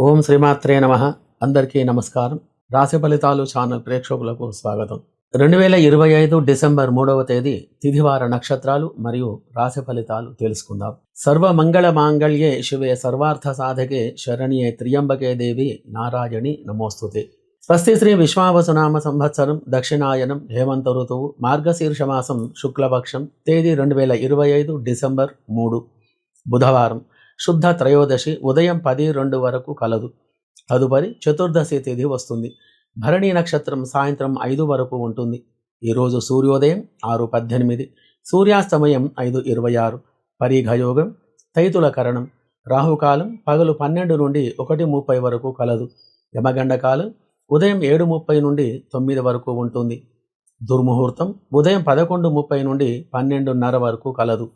ఓం శ్రీమాత్రే నమ. అందరికీ నమస్కారం. రాశి ఫలితాలు ఛానల్ ప్రేక్షకులకు స్వాగతం. రెండు వేల ఇరవై ఐదు డిసెంబర్ మూడవ తేదీ తిథివార నక్షత్రాలు మరియు రాశి ఫలితాలు తెలుసుకుందాం. సర్వ మంగళ మాంగళ్యే శివే సర్వార్థ సాధకే శరణ్యే త్రియంబకే దేవి నారాయణి నమోస్తుతే. స్వస్తి శ్రీ విశ్వావసునామ సంవత్సరం దక్షిణాయనం హేమంత ఋతువు మార్గశీర్షమాసం శుక్లపక్షం తేదీ రెండు వేల ఇరవై ఐదు డిసెంబర్ మూడు బుధవారం. శుద్ధ త్రయోదశి ఉదయం పది రెండు వరకు కలదు. తదుపరి చతుర్దశి తేదీ వస్తుంది. భరణి నక్షత్రం సాయంత్రం ఐదు వరకు ఉంటుంది. ఈరోజు సూర్యోదయం ఆరు పద్దెనిమిది సూర్యాస్తమయం ఐదు ఇరవై ఆరు. పరీఘయోగం తైతుల కరణం రాహుకాలం పగలు పన్నెండు నుండి ఒకటి ముప్పై వరకు కలదు. యమగండ కాలం ఉదయం ఏడు ముప్పై నుండి తొమ్మిది వరకు ఉంటుంది. దుర్ముహూర్తం ఉదయం పదకొండు ముప్పై నుండి పన్నెండున్నర వరకు కలదు.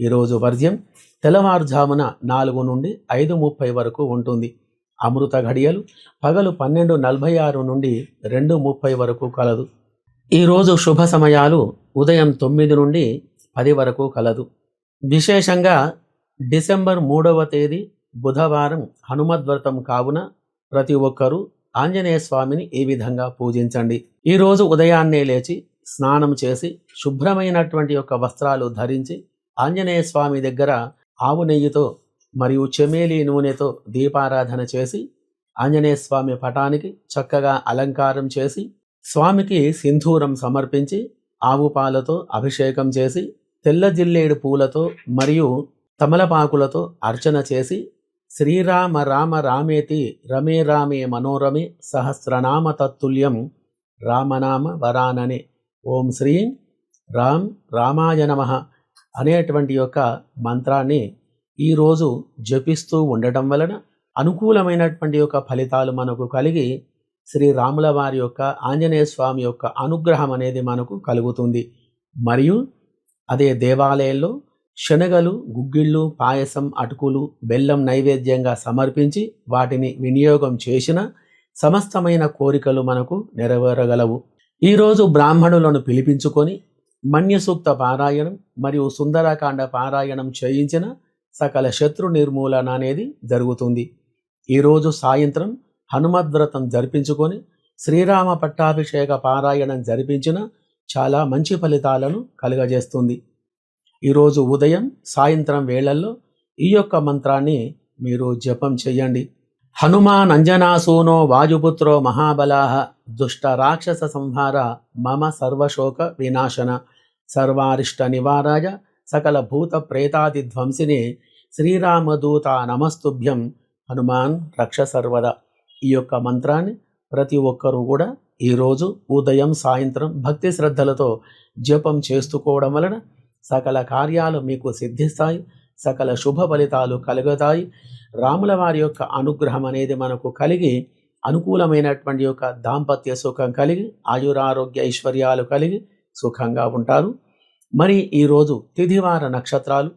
ఈరోజు వర్జ్యం తెల్లవారుజామున నాలుగు నుండి ఐదు ముప్పై వరకు ఉంటుంది. అమృత ఘడియలు పగలు పన్నెండు నలభై ఆరు నుండి రెండు ముప్పై వరకు కలదు. ఈరోజు శుభ సమయాలు ఉదయం తొమ్మిది నుండి పది వరకు కలదు. విశేషంగా డిసెంబర్ మూడవ తేదీ బుధవారం హనుమద్వ్రతం కావున ప్రతి ఒక్కరూ ఆంజనేయ స్వామిని ఈ విధంగా పూజించండి. ఈరోజు ఉదయాన్నే లేచి స్నానం చేసి శుభ్రమైనటువంటి యొక్క వస్త్రాలు ధరించి ఆంజనేయ స్వామి దగ్గర ఆవు నెయ్యితో మరియు చెమేలి నూనెతో దీపారాధన చేసి ఆంజనేయ స్వామి పటానికి చక్కగా అలంకారం చేసి స్వామికి సింధూరం సమర్పించి ఆవు పాలతో అభిషేకం చేసి తెల్ల జిల్లేడు పూలతో మరియు తమలపాకులతో అర్చన చేసి శ్రీరామ రామ రామేతి రమే రామే మనోరమే సహస్రనామ తత్తుల్యం రామనామ వరాననే. ఓం శ్రీం రామ్ రామాయ నమః. అనేటువంటి యొక్క మంత్రాన్ని ఈరోజు జపిస్తూ ఉండటం వలన అనుకూలమైనటువంటి యొక్క ఫలితాలు మనకు కలిగి శ్రీరాముల వారి యొక్క ఆంజనేయ స్వామి యొక్క అనుగ్రహం అనేది మనకు కలుగుతుంది. మరియు అదే దేవాలయంలో శనగలు గుగ్గిళ్ళు పాయసం అటుకులు బెల్లం నైవేద్యంగా సమర్పించి వాటిని వినియోగం చేసిన సమస్తమైన కోరికలు మనకు నెరవేరగలవు. ఈరోజు బ్రాహ్మణులను పిలిపించుకొని మన్యసూక్త పారాయణం మరియు సుందరకాండ పారాయణం చేయించిన సకల శత్రు నిర్మూలన అనేది జరుగుతుంది. ఈరోజు సాయంత్రం హనుమద్వ్రతం జరిపించుకొని శ్రీరామ పట్టాభిషేక పారాయణం జరిపించిన చాలా మంచి ఫలితాలను కలుగజేస్తుంది. ఈరోజు ఉదయం సాయంత్రం వేళల్లో ఈ యొక్క మంత్రాన్ని మీరు జపం చేయండి. హనుమాన్ అంజనాసూనో వాయుపుత్రో మహాబలాహ దుష్ట రాక్షస సంహార మమ సర్వశోక వినాశన. సర్వారిష్ట నివారాయ సకల భూత ప్రేతాది ధ్వంసిని శ్రీరామదూత నమస్తుభ్యం. హనుమాన్ రక్ష సర్వద. ఈ యొక్క మంత్రాన్ని ప్రతి ఒక్కరూ కూడా ఈరోజు ఉదయం సాయంత్రం భక్తి శ్రద్ధలతో జపం చేసుకోవడం వలన సకల కార్యాలు మీకు సిద్ధిస్తాయి. సకల శుభ ఫలితాలు కలుగుతాయి. రాముల వారి యొక్క అనుగ్రహం అనేది మనకు కలిగి అనుకూలమైనటువంటి యొక్క దాంపత్య సుఖం కలిగి ఆయురారోగ్య ఐశ్వర్యాలు కలిగి సుఖంగా ఉంటారు. మరి ఈరోజు తిథివార నక్షత్రాలు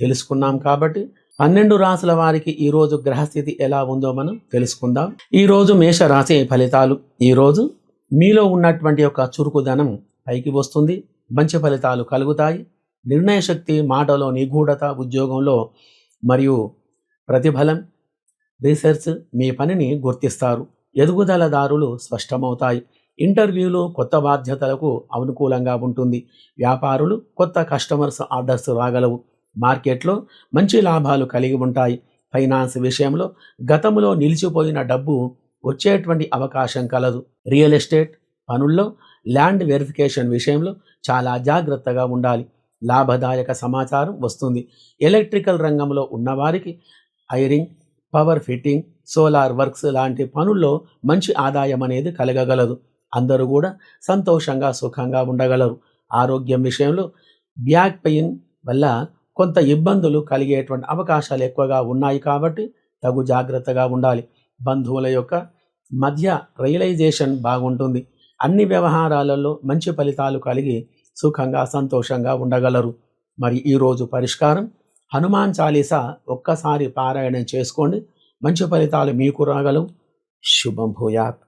తెలుసుకున్నాం కాబట్టి పన్నెండు రాసుల వారికి ఈరోజు గ్రహస్థితి ఎలా ఉందో మనం తెలుసుకుందాం. ఈరోజు మేషరాశి ఫలితాలు ఈరోజు మీలో ఉన్నటువంటి యొక్క చురుకుదనం పైకి వస్తుంది మంచి ఫలితాలు కలుగుతాయి. నిర్ణయ శక్తి మాటలో నిగూఢత ఉద్యోగంలో మరియు ప్రతిఫలం. రీసెర్చ్ మీ పనిని గుర్తిస్తారు. ఎదుగుదల దారులు స్పష్టమవుతాయి. ఇంటర్వ్యూలు కొత్త బాధ్యతలకు అనుకూలంగా ఉంటుంది. వ్యాపారులు కొత్త కస్టమర్స్ ఆర్డర్స్ రాగలవు. మార్కెట్లో మంచి లాభాలు కలిగి ఉంటాయి. ఫైనాన్స్ విషయంలో గతంలో నిలిచిపోయిన డబ్బు వచ్చేటువంటి అవకాశం కలదు. రియల్ ఎస్టేట్ పనుల్లో ల్యాండ్ వెరిఫికేషన్ విషయంలో చాలా జాగ్రత్తగా ఉండాలి. లాభదాయక సమాచారం వస్తుంది. ఎలక్ట్రికల్ రంగంలో ఉన్నవారికి wiring power fitting solar works లాంటి పనుల్లో మంచి ఆదాయం అనేది కలగగలదు. అందరూ కూడా సంతోషంగా సుఖంగా ఉండగలరు. ఆరోగ్యం విషయంలో బ్యాక్ పెయిన్ వల్ల కొంత ఇబ్బందులు కలిగేటువంటి అవకాశాలు ఎక్కువగా ఉన్నాయి కాబట్టి తగు జాగ్రత్తగా ఉండాలి. బంధువుల యొక్క మధ్య రియలైజేషన్ బాగుంటుంది. అన్ని వ్యవహారాలలో మంచి ఫలితాలు కలిగి సుఖంగా సంతోషంగా ఉండగలరు. మరి ఈరోజు పరిష్కారం? హనుమాన్ చాలీసా ఒక్కసారి పారాయణం చేసుకోండి. మంచి ఫలితాలు మీకు రాగలవు. శుభం భూయాత్.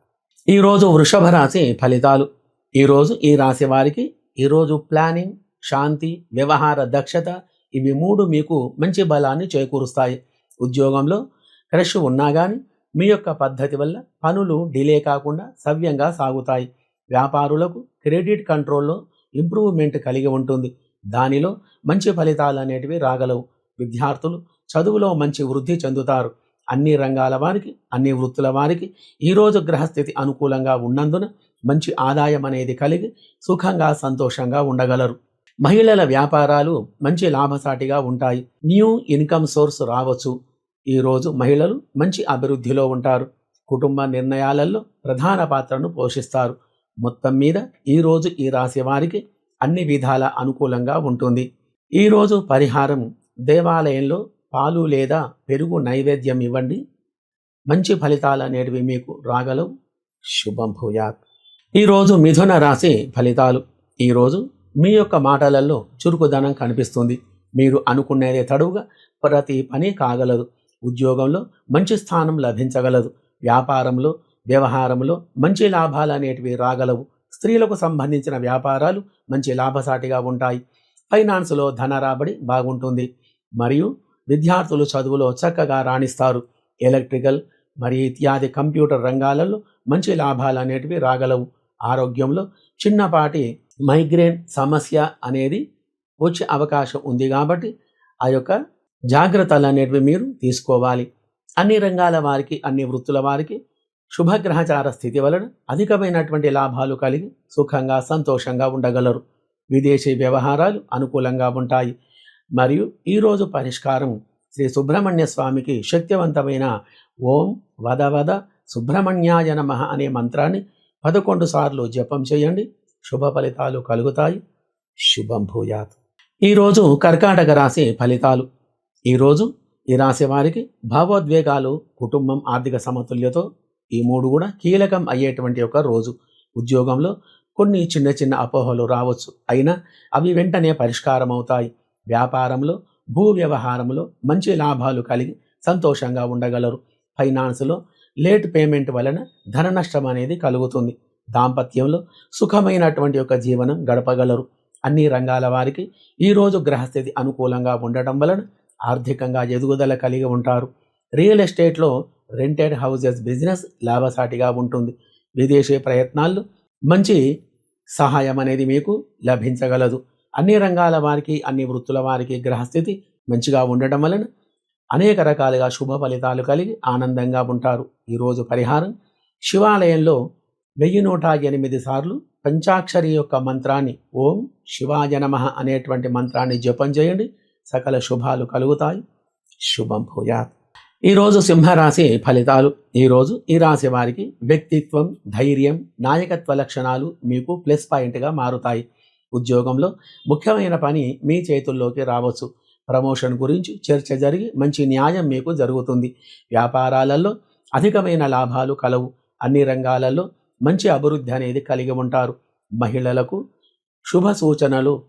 ఈరోజు వృషభ రాశి ఫలితాలు. ఈరోజు ఈ రాశి వారికి ఈరోజు ప్లానింగ్ శాంతి వ్యవహార దక్షత ఇవి మూడు మీకు మంచి బలాన్ని చేకూరుస్తాయి. ఉద్యోగంలో క్రష్ ఉన్నా కానీ మీ యొక్క పద్ధతి వల్ల పనులు డిలే కాకుండా సవ్యంగా సాగుతాయి. వ్యాపారులకు క్రెడిట్ కంట్రోల్లో ఇంప్రూవ్మెంట్ కలిగి ఉంటుంది. దానిలో మంచి ఫలితాలు అనేటివి రాగలవు. విద్యార్థులు చదువులో మంచి వృద్ధి చెందుతారు. అన్ని రంగాల వారికి అన్ని వృత్తుల వారికి ఈరోజు గ్రహస్థితి అనుకూలంగా ఉన్నందున మంచి ఆదాయం అనేది కలిగి సుఖంగా సంతోషంగా ఉండగలరు. మహిళల వ్యాపారాలు మంచి లాభసాటిగా ఉంటాయి. న్యూ ఇన్కమ్ సోర్స్ రావచ్చు. ఈరోజు మహిళలు మంచి అభివృద్ధిలో ఉంటారు. కుటుంబ నిర్ణయాలలో ప్రధాన పాత్రను పోషిస్తారు. మొత్తం మీద ఈరోజు ఈ రాశి వారికి అన్ని విధాల అనుకూలంగా ఉంటుంది. ఈరోజు పరిహారం దేవాలయంలో పాలు లేదా పెరుగు నైవేద్యం ఇవ్వండి. మంచి ఫలితాలు అనేటివి మీకు రాగలవు. శుభం భూయాత్. ఈరోజు మిథున రాశి ఫలితాలు. ఈరోజు మీ యొక్క మాటలలో చురుకుదనం కనిపిస్తుంది. మీరు అనుకునేదే తడువుగా ప్రతి పని కాగలదు. ఉద్యోగంలో మంచి స్థానం లభించగలదు. వ్యాపారంలో వ్యవహారంలో మంచి లాభాలు అనేటివి రాగలవు. స్త్రీలకు సంబంధించిన వ్యాపారాలు మంచి లాభసాటిగా ఉంటాయి. ఫైనాన్స్లో ధన రాబడి బాగుంటుంది. మరియు విద్యార్థులు చదువులో చక్కగా రాణిస్తారు. ఎలక్ట్రికల్ మరియు ఇత్యాది కంప్యూటర్ రంగాలలో మంచి లాభాలు అనేటివి రాగలవు. ఆరోగ్యంలో చిన్నపాటి మైగ్రేన్ సమస్య అనేది వచ్చే అవకాశం ఉంది కాబట్టి ఆ యొక్క జాగ్రత్తలు అనేటివి మీరు తీసుకోవాలి. అన్ని రంగాల వారికి అన్ని వృత్తుల వారికి శుభగ్రహచార స్థితి వలన అధికమైనటువంటి లాభాలు కలిగి సుఖంగా సంతోషంగా ఉండగలరు. విదేశీ వ్యవహారాలు అనుకూలంగా ఉంటాయి. మరియు ఈరోజు పరిష్కారం శ్రీ సుబ్రహ్మణ్య స్వామికి శక్తివంతమైన ఓం వద వద సుబ్రహ్మణ్యాయ నమ అనే మంత్రాన్ని పదకొండు సార్లు జపం చేయండి. శుభ ఫలితాలు కలుగుతాయి. శుభం భూయాత్. ఈరోజు కర్కాటక రాశి ఫలితాలు. ఈరోజు ఈ రాశి వారికి భావోద్వేగాలు కుటుంబం ఆర్థిక సమతుల్యతో ఈ మూడు కూడా కీలకం అయ్యేటువంటి ఒక రోజు. ఉద్యోగంలో కొన్ని చిన్న చిన్న అపోహలు రావచ్చు. అయినా అవి వెంటనే పరిష్కారం అవుతాయి వ్యాపారంలో భూ వ్యవహారంలో మంచి లాభాలు కలిగి సంతోషంగా ఉండగలరు. ఫైనాన్స్లో లేట్ పేమెంట్ వలన ధన నష్టం అనేది కలుగుతుంది. దాంపత్యంలో సుఖమైనటువంటి ఒక జీవనం గడపగలరు. అన్ని రంగాల వారికి ఈరోజు గ్రహస్థితి అనుకూలంగా ఉండటం వలన ఆర్థికంగా ఎదుగుదల కలిగి ఉంటారు. రియల్ ఎస్టేట్లో రెంటెడ్ హౌజెస్ బిజినెస్ లాభసాటిగా ఉంటుంది. విదేశీ ప్రయత్నాల్లో మంచి సహాయం అనేది మీకు లభించగలదు. అన్ని రంగాల వారికి అన్ని వృత్తుల వారికి గ్రహస్థితి మంచిగా ఉండటం వలన అనేక రకాలుగా శుభ ఫలితాలు కలిగి ఆనందంగా ఉంటారు. ఈరోజు పరిహారం శివాలయంలో వెయ్యి నూట ఎనిమిది సార్లు పంచాక్షరి యొక్క మంత్రాన్ని ఓం శివాయ నమ అనేటువంటి మంత్రాన్ని జపం చేయండి. సకల శుభాలు కలుగుతాయి. శుభం భూయాత్. ఈరోజు సింహరాశి ఫలితాలు. ఈరోజు ఈ రాశి వారికి వ్యక్తిత్వం ధైర్యం నాయకత్వ లక్షణాలు మీకు ప్లస్ పాయింట్గా మారుతాయి. ఉద్యోగంలో ముఖ్యమైన పని మీ చేతుల్లోకి రావచ్చు. ప్రమోషన్ గురించి చర్చ జరిగి మంచి న్యాయం మీకు జరుగుతుంది. వ్యాపారాలలో అధికమైన లాభాలు కలవు. అన్ని రంగాలలో మంచి అభివృద్ధి అనేది కలిగి ఉంటారు. మహిళలకు శుభ సూచనలు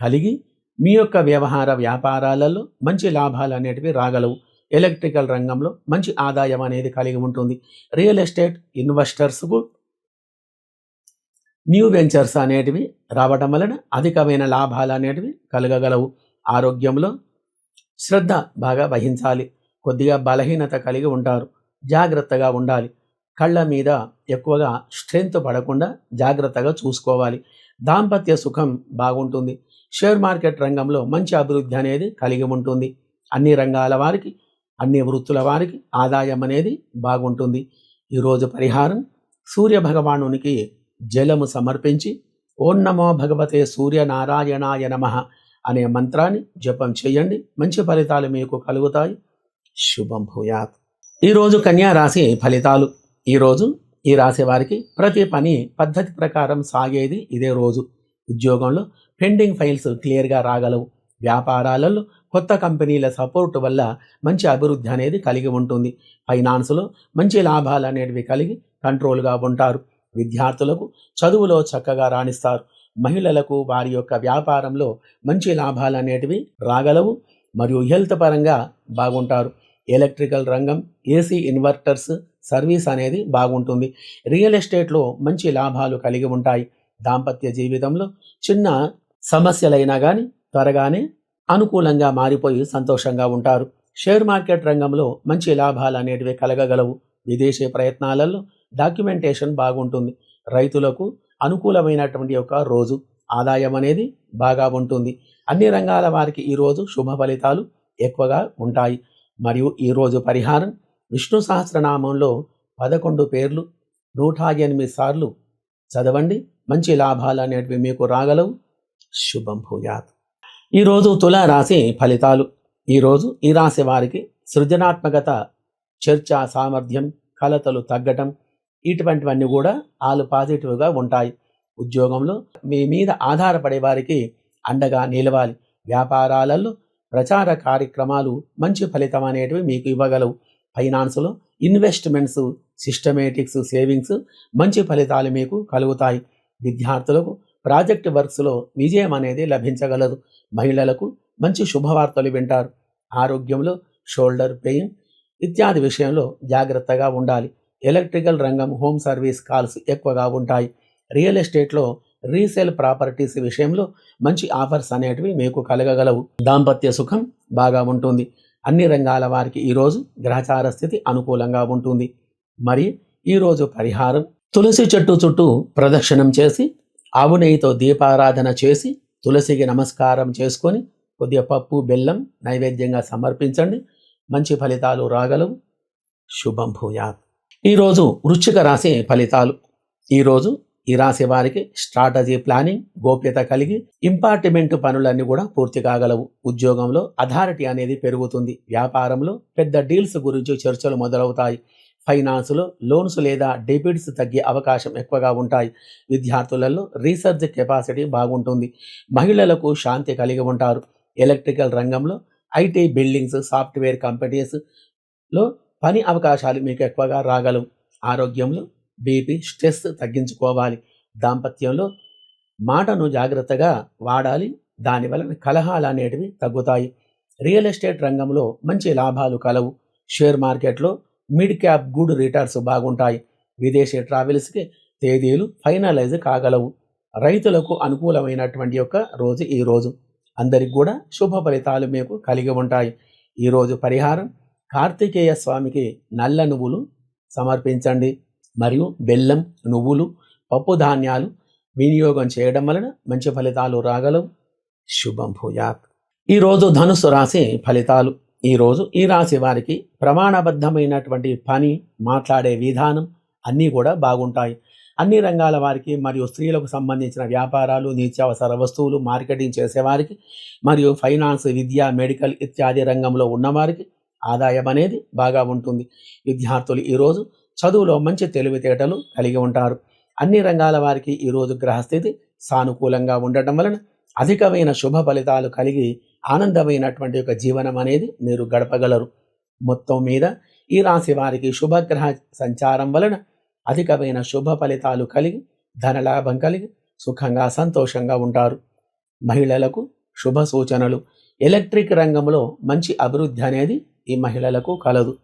కలిగి మీ యొక్క వ్యవహార వ్యాపారాలలో మంచి లాభాలు అనేటివి రాగలవు. ఎలక్ట్రికల్ రంగంలో మంచి ఆదాయం అనేది కలిగి ఉంటుంది. రియల్ ఎస్టేట్ ఇన్వెస్టర్స్కు న్యూ వెంచర్స్ అనేటివి రావటం వలన అధికమైన లాభాలు అనేటివి కలగగలవు. ఆరోగ్యంలో శ్రద్ధ బాగా వహించాలి. కొద్దిగా బలహీనత కలిగి ఉంటారు. జాగ్రత్తగా ఉండాలి. కళ్ళ మీద ఎక్కువగా స్ట్రెంత్ పడకుండా జాగ్రత్తగా చూసుకోవాలి. దాంపత్య సుఖం బాగుంటుంది. షేర్ మార్కెట్ రంగంలో మంచి అభివృద్ధి అనేది కలిగి ఉంటుంది. అన్ని రంగాల వారికి అన్ని వృత్తుల వారికి ఆదాయం అనేది బాగుంటుంది. ఈరోజు పరిహారం సూర్య భగవానునికి జలము సమర్పించి ఓం నమో భగవతే సూర్యనారాయణాయ నమ అనే మంత్రాన్ని జపం చేయండి. మంచి ఫలితాలు మీకు కలుగుతాయి. శుభం భూయాత్. ఈరోజు కన్యా రాశి ఫలితాలు. ఈరోజు ఈ రాశి వారికి ప్రతి పని పద్ధతి ప్రకారం సాగేది ఇదే రోజు. ఉద్యోగంలో పెండింగ్ ఫైల్స్ క్లియర్గా రాగలవు. వ్యాపారాలలో కొత్త కంపెనీల సపోర్ట్ వల్ల మంచి అభివృద్ధి అనేది కలిగి ఉంటుంది. ఫైనాన్స్లో మంచి లాభాలు అనేటివి కలిగి కంట్రోల్గా ఉంటారు. విద్యార్థులకు చదువులో చక్కగా రాణిస్తారు. మహిళలకు వారి యొక్క వ్యాపారంలో మంచి లాభాలు అనేటివి రాగలవు మరియు హెల్త్ పరంగా బాగుంటారు. ఎలక్ట్రికల్ రంగం ఏసీ ఇన్వర్టర్స్ సర్వీస్ అనేది బాగుంటుంది. రియల్ ఎస్టేట్లో మంచి లాభాలు కలిగి ఉంటాయి. దాంపత్య జీవితంలో చిన్న సమస్యలైనా కానీ త్వరగానే అనుకూలంగా మారిపోయి సంతోషంగా ఉంటారు. షేర్ మార్కెట్ రంగంలో మంచి లాభాలు అనేటివి కలగగలవు. విదేశీ ప్రయత్నాలలో డాక్యుమెంటేషన్ బాగుంటుంది. రైతులకు అనుకూలమైనటువంటి ఒక రోజు ఆదాయం అనేది బాగా ఉంటుంది. అన్ని రంగాల వారికి ఈరోజు శుభ ఫలితాలు ఎక్కువగా ఉంటాయి. మరియు ఈరోజు పరిహారం విష్ణు సహస్రనామంలో పదకొండు పేర్లు నూట ఎనిమిది సార్లు చదవండి. మంచి లాభాలు అనేటివి మీకు రాగలవు. శుభం భూయాత్. ఈరోజు తులారాశి ఫలితాలు. ఈరోజు ఈ రాశి వారికి సృజనాత్మకత చర్చ సామర్థ్యం కలతలు తగ్గటం ఇటువంటివన్నీ కూడా వాళ్ళు పాజిటివ్గా ఉంటాయి. ఉద్యోగంలో మీ మీద ఆధారపడే వారికి అండగా నిలవాలి. వ్యాపారాలలో ప్రచార కార్యక్రమాలు మంచి ఫలితం అనేటివి మీకు ఇవ్వగలవు. ఫైనాన్స్లో ఇన్వెస్ట్మెంట్స్ సిస్టమేటిక్స్ సేవింగ్స్ మంచి ఫలితాలు మీకు కలుగుతాయి. విద్యార్థులకు ప్రాజెక్ట్ వర్క్స్లో విజయం అనేది లభించగలదు. మహిళలకు మంచి శుభవార్తలు వింటారు. ఆరోగ్యంలో షోల్డర్ పెయిన్ ఇత్యాది విషయంలో జాగ్రత్తగా ఉండాలి. ఎలక్ట్రికల్ రంగం హోమ్ సర్వీస్ కాల్స్ ఎక్కువగా ఉంటాయి. రియల్ ఎస్టేట్లో రీసేల్ ప్రాపర్టీస్ విషయంలో మంచి ఆఫర్స్ అనేటివి మీకు కలగగలవు. దాంపత్య సుఖం బాగా ఉంటుంది. అన్ని రంగాల వారికి ఈరోజు గ్రహచార స్థితి అనుకూలంగా ఉంటుంది. మరి ఈరోజు పరిహారం తులసి చెట్టు చుట్టూ ప్రదక్షిణం చేసి ఆవు నెయ్యితో దీపారాధన చేసి తులసికి నమస్కారం చేసుకొని కొద్దిగా పప్పు బెల్లం నైవేద్యంగా సమర్పించండి. మంచి ఫలితాలు రాగలవు. శుభం భూయాత్. ఈరోజు వృశ్చిక రాశి ఫలితాలు. ఈరోజు ఈ రాశి వారికి స్ట్రాటజీ ప్లానింగ్ గోప్యత కలిగి ఇంపార్టిమెంట్ పనులన్నీ కూడా పూర్తి కాగలవు. ఉద్యోగంలో అథారిటీ అనేది పెరుగుతుంది. వ్యాపారంలో పెద్ద డీల్స్ గురించి చర్చలు మొదలవుతాయి. ఫైనాన్స్లో లోన్స్ లేదా డెబిట్స్ తగ్గే అవకాశం ఎక్కువగా ఉంటాయి. విద్యార్థులలో రీసెర్చ్ కెపాసిటీ బాగుంటుంది. మహిళలకు శాంతి కలిగి ఉంటారు. ఎలక్ట్రికల్ రంగంలో ఐటీ బిల్డింగ్స్ సాఫ్ట్వేర్ కంపెనీస్లో పని అవకాశాలు మీకు ఎక్కువగా రాగలవు. ఆరోగ్యంలో బీపీ స్ట్రెస్ తగ్గించుకోవాలి. దాంపత్యంలో మాటను జాగ్రత్తగా వాడాలి. దానివలన కలహాలు అనేటివి తగ్గుతాయి. రియల్ ఎస్టేట్ రంగంలో మంచి లాభాలు కలవు. షేర్ మార్కెట్లో మిడ్ క్యాప్ గుడ్ రిటర్న్స్ బాగుంటాయి. విదేశీ ట్రావెల్స్కి తేదీలు ఫైనలైజ్ కాగలవు. రైతులకు అనుకూలమైనటువంటి యొక్క రోజు ఈ రోజు. అందరికి కూడా శుభ ఫలితాలు మీకు కలిగి ఉంటాయి. ఈరోజు పరిహారం కార్తికేయ స్వామికి నల్ల నువ్వులు సమర్పించండి. మరియు బెల్లం నువ్వులు పప్పు ధాన్యాలు వినియోగం చేయడం వలన మంచి ఫలితాలు రాగలవు. శుభం భూయాత్. ఈరోజు ధనుసు రాశి ఫలితాలు. ఈరోజు ఈ రాశి వారికి ప్రమాణబద్ధమైనటువంటి పని మాట్లాడే విధానం అన్నీ కూడా బాగుంటాయి. అన్ని రంగాల వారికి మరియు స్త్రీలకు సంబంధించిన వ్యాపారాలు నిత్యావసర వస్తువులు మార్కెటింగ్ చేసేవారికి మరియు ఫైనాన్స్ విద్య మెడికల్ ఇత్యాది రంగంలో ఉన్నవారికి ఆదాయం అనేది బాగా ఉంటుంది. విద్యార్థులు ఈరోజు చదువులో మంచి తెలివితేటలు కలిగి ఉంటారు. అన్ని రంగాల వారికి ఈరోజు గ్రహస్థితి సానుకూలంగా ఉండటం వలన అధికమైన శుభ ఫలితాలు కలిగి ఆనందమైనటువంటి ఒక జీవనం అనేది మీరు గడపగలరు. మొత్తం మీద ఈ రాశి వారికి శుభగ్రహ సంచారం వలన అధికమైన శుభ ఫలితాలు కలిగి ధనలాభం కలిగి సుఖంగా సంతోషంగా ఉంటారు. మహిళలకు శుభ సూచనలు ఎలక్ట్రిక్ రంగంలో మంచి అభివృద్ధి అనేది ఈ మహిళలకు కలదు.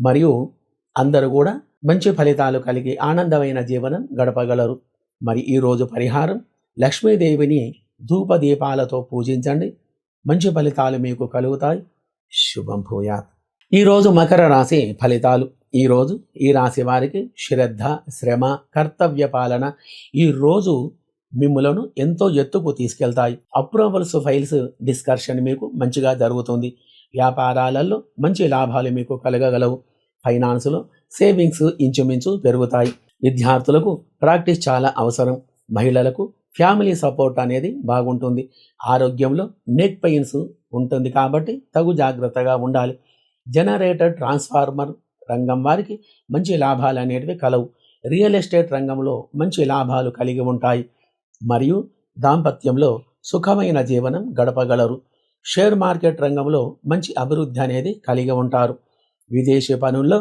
మరియు అందరూ కూడా మంచి ఫలితాలు కలిగి ఆనందమైన జీవనం గడపగలరు. మరి ఈరోజు పరిహారం లక్ష్మీదేవిని ధూపదీపాలతో పూజించండి. మంచి ఫలితాలు మీకు కలుగుతాయి. శుభం భూయాత్. ఈరోజు మకర రాశి ఫలితాలు. ఈరోజు ఈ రాశి వారికి శ్రద్ధ శ్రమ కర్తవ్య పాలన. ఈ రోజు మిమ్ములను ఎంతో ఎత్తుకు తీసుకెళ్తాయి. అప్రూవల్స్ ఫైల్స్ డిస్కషన్ మీకు మంచిగా జరుగుతుంది. వ్యాపారాలలో మంచి లాభాలు మీకు కలగగలవు. ఫైనాన్స్లో సేవింగ్స్ ఇంచుమించు పెరుగుతాయి. విద్యార్థులకు ప్రాక్టీస్ చాలా అవసరం. మహిళలకు ఫ్యామిలీ సపోర్ట్ అనేది బాగుంటుంది. ఆరోగ్యంలో నెక్ పెయిన్స్ ఉంటుంది కాబట్టి తగు జాగ్రత్తగా ఉండాలి. జనరేటర్ ట్రాన్స్ఫార్మర్ రంగం వారికి మంచి లాభాలు అనేటివి కలవు. రియల్ ఎస్టేట్ రంగంలో మంచి లాభాలు కలిగి ఉంటాయి. మరియు దాంపత్యంలో సుఖమైన జీవనం గడపగలరు. షేర్ మార్కెట్ రంగంలో మంచి అభివృద్ధి అనేది కలిగి ఉంటారు. విదేశీ పనుల్లో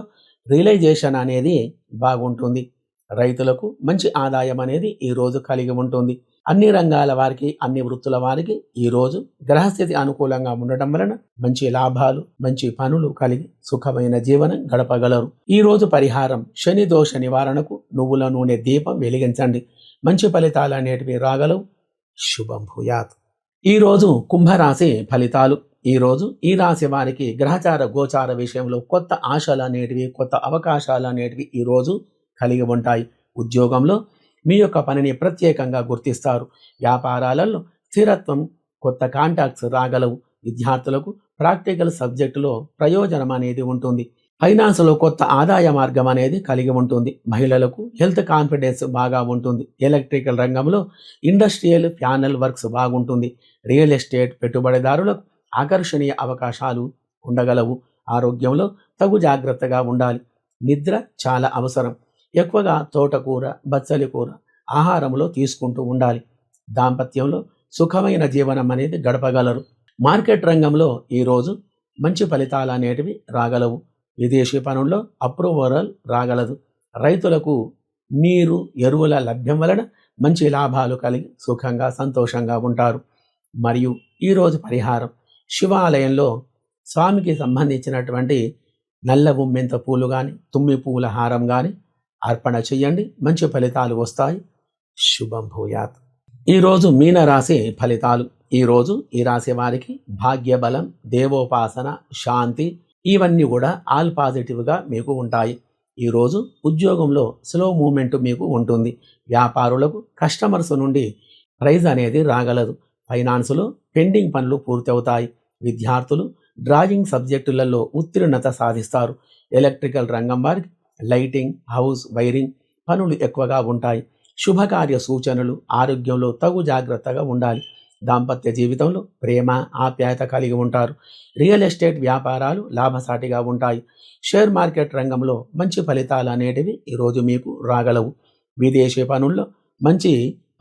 రియలైజేషన్ అనేది బాగుంటుంది. రైతులకు మంచి ఆదాయం అనేది ఈ రోజు కలిగి ఉంటుంది. అన్ని రంగాల వారికి అన్ని వృత్తుల వారికి ఈ రోజు గ్రహస్థితి అనుకూలంగా ఉండటం వలన మంచి లాభాలు మంచి పనులు కలిగి సుఖమైన జీవనం గడపగలరు. ఈ రోజు పరిహారం శని దోష నివారణకు నువ్వుల నూనె దీపం వెలిగించండి. మంచి ఫలితాలు అనేటివి రాగలవు. శుభం భూయాత్. ఈరోజు కుంభరాశి ఫలితాలు. ఈరోజు ఈ రాశి వారికి గ్రహచార గోచార విషయంలో కొత్త ఆశలు అనేటివి కొత్త అవకాశాలు అనేటివి ఈ రోజు కలిగి ఉంటాయి. ఉద్యోగంలో మీ యొక్క పనిని ప్రత్యేకంగా గుర్తిస్తారు. వ్యాపారాలలో స్థిరత్వం కొత్త కాంటాక్ట్స్ రాగలవు. విద్యార్థులకు ప్రాక్టికల్ సబ్జెక్టులో ప్రయోజనం అనేది ఉంటుంది. ఫైనాన్స్లో కొత్త ఆదాయ మార్గం అనేది కలిగి ఉంటుంది. మహిళలకు హెల్త్ కాన్ఫిడెన్స్ బాగా ఉంటుంది. ఎలక్ట్రికల్ రంగంలో ఇండస్ట్రియల్ ప్యానల్ వర్క్స్ బాగుంటుంది. రియల్ ఎస్టేట్ పెట్టుబడిదారులకు ఆకర్షణీయ అవకాశాలు ఉండగలవు. ఆరోగ్యంలో తగు జాగ్రత్తగా ఉండాలి. నిద్ర చాలా అవసరం. ఎక్కువగా తోటకూర బచ్చలి కూర ఆహారంలో తీసుకుంటూ ఉండాలి. దాంపత్యంలో సుఖమైన జీవనం అనేది గడపగలరు. మార్కెట్ రంగంలో ఈరోజు మంచి ఫలితాలు అనేటివి రాగలవు. విదేశీ పనుల్లో అప్రూవల్ రాగలదు. రైతులకు నీరు ఎరువుల లభ్యం వలన మంచి లాభాలు కలిగి సుఖంగా సంతోషంగా ఉంటారు. మరియు ఈరోజు పరిహారం. శివాలయంలో స్వామికి సంబంధించినటువంటి నల్ల ఉమ్మెంత పూలు కానీ తుమ్మి పూల హారం కానీ అర్పణ చేయండి. మంచి ఫలితాలు వస్తాయి. శుభం భూయాత్. ఈరోజు మీనరాశి ఫలితాలు. ఈరోజు ఈ రాశి వారికి భాగ్యబలం దేవోపాసన శాంతి ఇవన్నీ కూడా ఆల్ పాజిటివ్గా మీకు ఉంటాయి. ఈరోజు ఉద్యోగంలో స్లో మూమెంట్ మీకు ఉంటుంది. వ్యాపారులకు కస్టమర్స్ నుండి ప్రైజ్ అనేది రాగలదు. ఫైనాన్స్లో పెండింగ్ పనులు పూర్తవుతాయి. విద్యార్థులు డ్రాయింగ్ సబ్జెక్టులలో ఉత్తీర్ణత సాధిస్తారు. ఎలక్ట్రికల్ రంగం వారికి లైటింగ్ హౌస్ వైరింగ్ పనులు ఎక్కువగా ఉంటాయి. శుభకార్య సూచనలు ఆరోగ్యంలో తగు జాగ్రత్తగా ఉండాలి. దాంపత్య జీవితంలో ప్రేమ ఆప్యాయత కలిగి ఉంటారు. రియల్ ఎస్టేట్ వ్యాపారాలు లాభసాటిగా ఉంటాయి. షేర్ మార్కెట్ రంగంలో మంచి ఫలితాలు అనేటివి ఈరోజు మీకు రాగలవు. విదేశీ పనుల్లో మంచి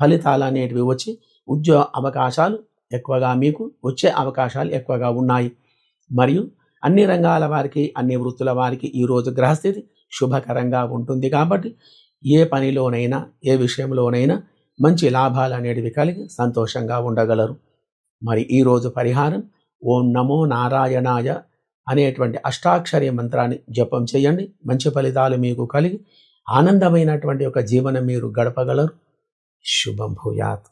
ఫలితాలు అనేటివి వచ్చి ఉద్యోగ అవకాశాలు ఎక్కువగా మీకు వచ్చే అవకాశాలు ఎక్కువగా ఉన్నాయి. మరియు అన్ని రంగాల వారికి అన్ని వృత్తుల వారికి ఈరోజు గ్రహస్థితి శుభకరంగా ఉంటుంది కాబట్టి ఏ పనిలోనైనా ఏ విషయంలోనైనా మంచి లాభాలు అనేటివి కలిగి సంతోషంగా ఉండగలరు. మరి ఈరోజు పరిహారం ఓం నమో నారాయణాయ అనేటువంటి అష్టాక్షరి మంత్రాన్ని జపం చేయండి. మంచి ఫలితాలు మీకు కలిగి ఆనందమైనటువంటి ఒక జీవనం మీరు గడపగలరు. శుభం భూయాత్.